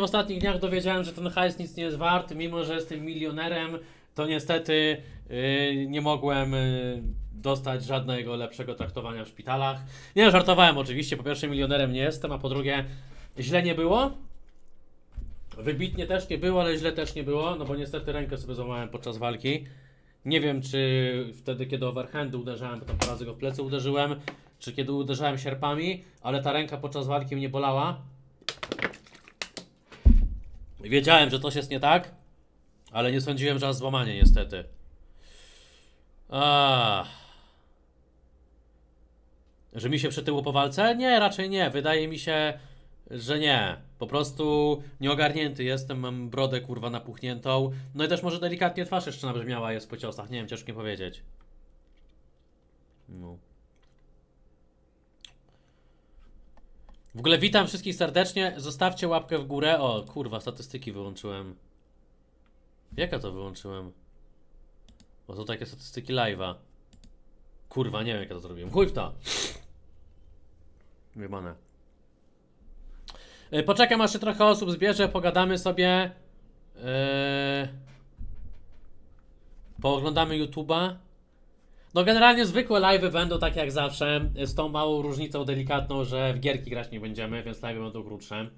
w ostatnich dniach dowiedziałem, że ten hajs nic nie jest wart, mimo że jestem milionerem, to niestety yy, nie mogłem yy, dostać żadnego lepszego traktowania w szpitalach. Nie, żartowałem oczywiście, po pierwsze milionerem nie jestem, a po drugie źle nie było. Wybitnie też nie było, ale źle też nie było, no bo niestety rękę sobie złamałem podczas walki. Nie wiem, czy wtedy, kiedy overhandy uderzałem, bo tam parę razy go w plecy uderzyłem, czy kiedy uderzałem sierpami, ale ta ręka podczas walki mnie bolała. Wiedziałem, że coś jest nie tak, ale nie sądziłem, że aż złamanie niestety. Ah. Że mi się przytyło po walce? Nie, raczej nie. Wydaje mi się, że nie. Po prostu nieogarnięty jestem, mam brodę kurwa napuchniętą. No i też może delikatnie twarz jeszcze nabrzmiała jest po ciosach. Nie wiem, ciężko mi powiedzieć. No. W ogóle witam wszystkich serdecznie. Zostawcie łapkę w górę. O, kurwa, statystyki wyłączyłem. Jaka to wyłączyłem? O, to takie statystyki live'a. Kurwa, nie wiem jak ja to zrobiłem. Chuj w to. Wybane. Y, Poczekam aż się trochę osób zbierze, pogadamy sobie. Yy... Pooglądamy YouTube'a. No generalnie zwykłe live'y będą tak jak zawsze, z tą małą różnicą delikatną, że w gierki grać nie będziemy, więc live'y będą krótsze.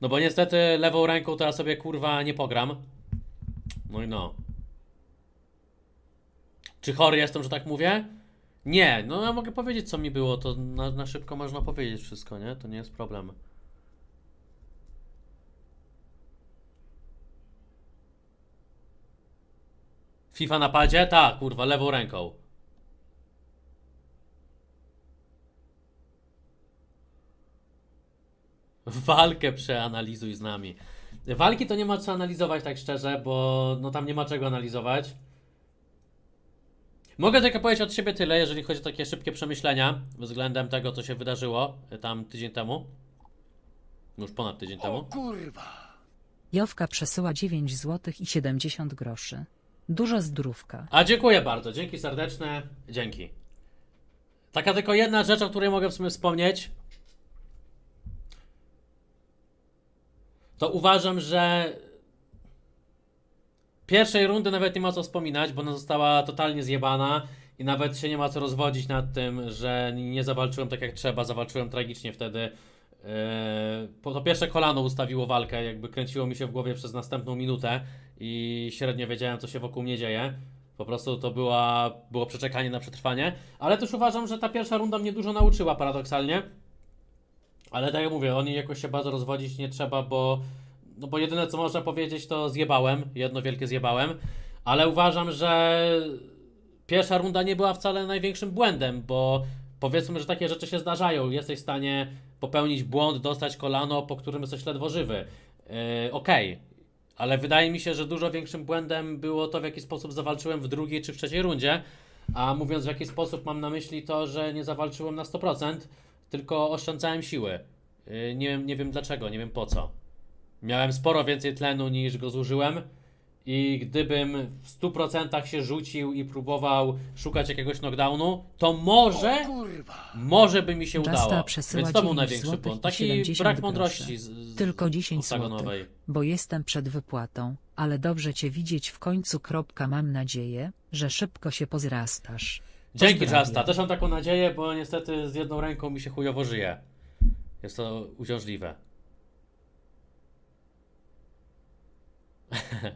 No bo niestety lewą ręką to ja sobie kurwa nie pogram. No i no. Czy chory jestem, że tak mówię? Nie, no ja mogę powiedzieć co mi było, to na, na szybko można powiedzieć wszystko, nie? To nie jest problem. FIFA na padzie? Tak, kurwa, lewą ręką. Walkę przeanalizuj z nami. Walki to nie ma co analizować tak szczerze, bo no tam nie ma czego analizować. Mogę tylko powiedzieć od siebie tyle, jeżeli chodzi o takie szybkie przemyślenia względem tego, co się wydarzyło y, tam tydzień temu. Już ponad tydzień temu. Jowka przesyła 9 zł i 70 groszy. Dużo zdrówka. A dziękuję bardzo, dzięki serdeczne, dzięki. Taka tylko jedna rzecz, o której mogę w sumie wspomnieć. To uważam, że pierwszej rundy nawet nie ma co wspominać, bo ona została totalnie zjebana i nawet się nie ma co rozwodzić nad tym, że nie zawalczyłem tak jak trzeba, zawalczyłem tragicznie wtedy. Yy, po- to pierwsze kolano ustawiło walkę, jakby kręciło mi się w głowie przez następną minutę i średnio wiedziałem, co się wokół mnie dzieje. Po prostu to była, było przeczekanie na przetrwanie. Ale też uważam, że ta pierwsza runda mnie dużo nauczyła paradoksalnie. Ale tak jak mówię, o niej jakoś się bardzo rozwodzić nie trzeba, bo, no bo jedyne co można powiedzieć to zjebałem, jedno wielkie zjebałem. Ale uważam, że pierwsza runda nie była wcale największym błędem, bo powiedzmy, że takie rzeczy się zdarzają. Jesteś w stanie popełnić błąd, dostać kolano, po którym jesteś ledwo żywy. Yy, Okej, ale wydaje mi się, że dużo większym błędem było to, w jaki sposób zawalczyłem w drugiej czy w trzeciej rundzie. A mówiąc w jaki sposób, mam na myśli to, że nie zawalczyłem na 100%, tylko oszczędzałem siły. Yy, Nie wiem, nie wiem dlaczego, nie wiem po co. Miałem sporo więcej tlenu niż go zużyłem. I gdybym w 100% się rzucił i próbował szukać jakiegoś knockdownu, to może, może by mi się Justa udało. przesyła Więc to był 9 największy złotych błąd. i Taki 70 brak groszy. mądrości. Z, z Tylko 10 oktagonowej. zł. Bo jestem przed wypłatą, ale dobrze cię widzieć w końcu. Kropka. Mam nadzieję, że szybko się pozrastasz. Dzięki. Justa, też mam taką nadzieję, bo niestety z jedną ręką mi się chujowo żyje. Jest to uciążliwe.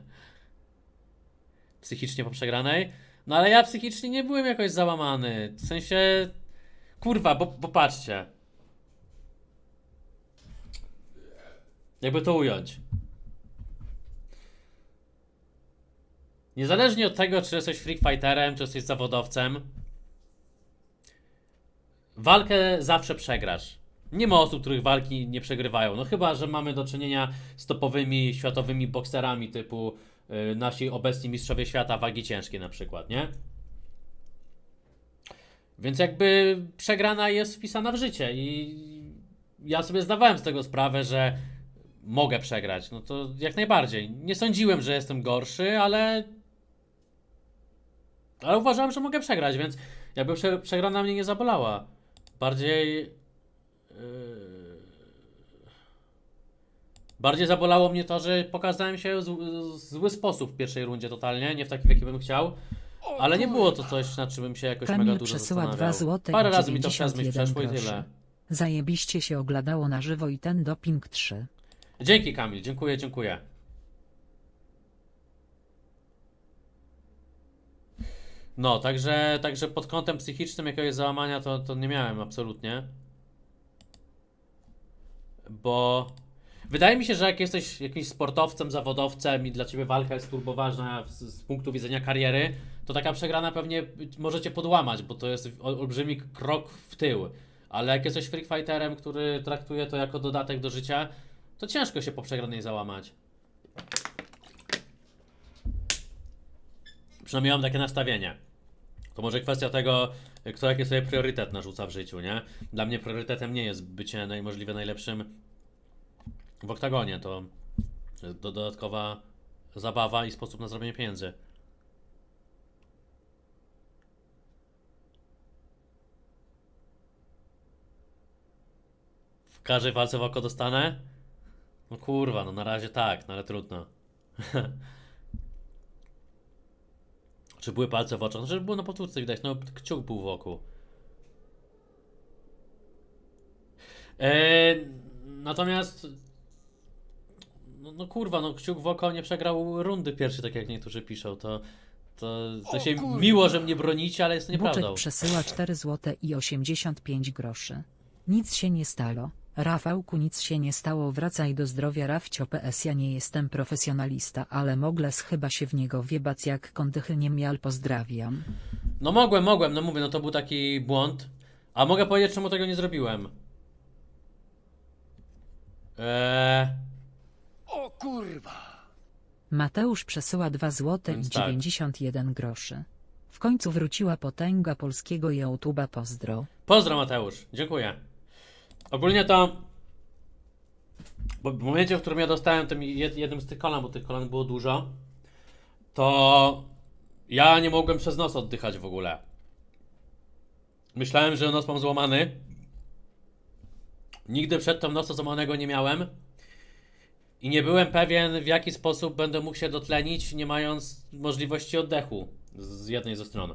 Psychicznie po przegranej? No ale ja psychicznie nie byłem jakoś załamany. W sensie... Kurwa, bo, bo patrzcie. Jakby to ująć. Niezależnie od tego, czy jesteś freak fighterem, czy jesteś zawodowcem, walkę zawsze przegrasz. Nie ma osób, których walki nie przegrywają. No chyba, że mamy do czynienia z topowymi światowymi bokserami typu y, nasi obecni mistrzowie świata wagi ciężkiej na przykład, nie? Więc jakby przegrana jest wpisana w życie i ja sobie zdawałem z tego sprawę, że mogę przegrać. No to jak najbardziej. Nie sądziłem, że jestem gorszy, ale ale uważałem, że mogę przegrać, więc jakby prze, przegrana mnie nie zabolała. Bardziej. Yy, Bardziej zabolało mnie to, że pokazałem się w zł- zły sposób w pierwszej rundzie totalnie, nie w taki, w jaki bym chciał. Ale nie było to coś, nad czym bym się jakoś mega Kamil dużo przesyła 2 zastanawiał. złote Parę razy mi to przez myśl 91 przeszło i tyle. Zajebiście się oglądało na żywo i ten doping 3. Dzięki Kamil, dziękuję, dziękuję. No, także, także pod kątem psychicznym jakiegoś załamania to, to nie miałem absolutnie. Bo wydaje mi się, że jak jesteś jakimś sportowcem, zawodowcem i dla ciebie walka jest turbo ważna z, z punktu widzenia kariery, to taka przegrana pewnie może cię podłamać, bo to jest ol- olbrzymi krok w tył. Ale jak jesteś freak fighterem, który traktuje to jako dodatek do życia, to ciężko się po przegranej załamać. Przynajmniej mam takie nastawienie. To może kwestia tego, kto jaki sobie priorytet narzuca w życiu, nie? Dla mnie priorytetem nie jest bycie najmożliwie najlepszym w oktagonie. To do, dodatkowa zabawa i sposób na zrobienie pieniędzy. W każdej walce w oko dostanę? No kurwa, no na razie tak, no ale trudno. Czy były palce w oczach? No, że było na powtórce widać, no kciuk był w oku. Eee, natomiast no, no kurwa, no kciuk w oko nie przegrał rundy pierwszy, tak jak niektórzy piszą, to to, to się miło, że mnie bronicie, ale jest to nieprawdą. Buczek przesyła 4 złote i 85 groszy. Nic się nie stało. Rafałku nic się nie stało wracaj do zdrowia Rafcio PS ja nie jestem profesjonalista ale mogles chyba się w niego wiebać jak kondychy nie miał pozdrawiam. No mogłem, mogłem, no mówię, no to był taki błąd. A mogę powiedzieć, czemu tego nie zrobiłem? Eee, O kurwa! Mateusz przesyła 2 złote i Więc tak. 91 groszy. W końcu wróciła potęga polskiego YouTube'a pozdro. Pozdro Mateusz, dziękuję. Ogólnie to bo w momencie, w którym ja dostałem tym jed, jednym z tych kolan, bo tych kolan było dużo, to ja nie mogłem przez nos oddychać w ogóle. Myślałem, że nos mam złamany. Nigdy przedtem nosa złamanego nie miałem. I nie byłem pewien, w jaki sposób będę mógł się dotlenić, nie mając możliwości oddechu z jednej ze stron.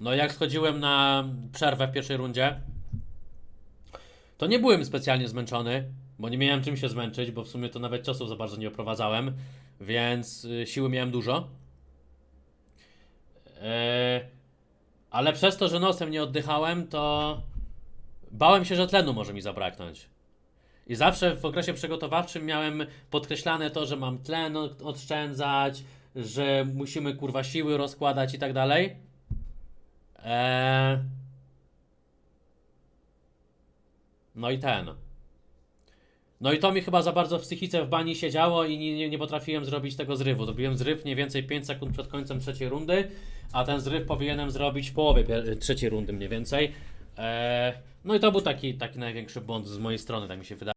No jak schodziłem na przerwę w pierwszej rundzie, to nie byłem specjalnie zmęczony, bo nie miałem czym się zmęczyć, bo w sumie to nawet ciosów za bardzo nie oprowadzałem, więc y, siły miałem dużo. Eee, ale przez to, że nosem nie oddychałem, to bałem się, że tlenu może mi zabraknąć. I zawsze w okresie przygotowawczym miałem podkreślane to, że mam tlen oszczędzać, że musimy kurwa siły rozkładać i tak dalej. Eee... No i ten. No i to mi chyba za bardzo w psychice w bani siedziało i nie, nie, potrafiłem zrobić tego zrywu. Zrobiłem zryw mniej więcej 5 sekund przed końcem trzeciej rundy, a ten zryw powinienem zrobić w połowie pier- trzeciej rundy mniej więcej. Eee... No i to był taki, taki największy błąd z mojej strony, tak mi się wydaje.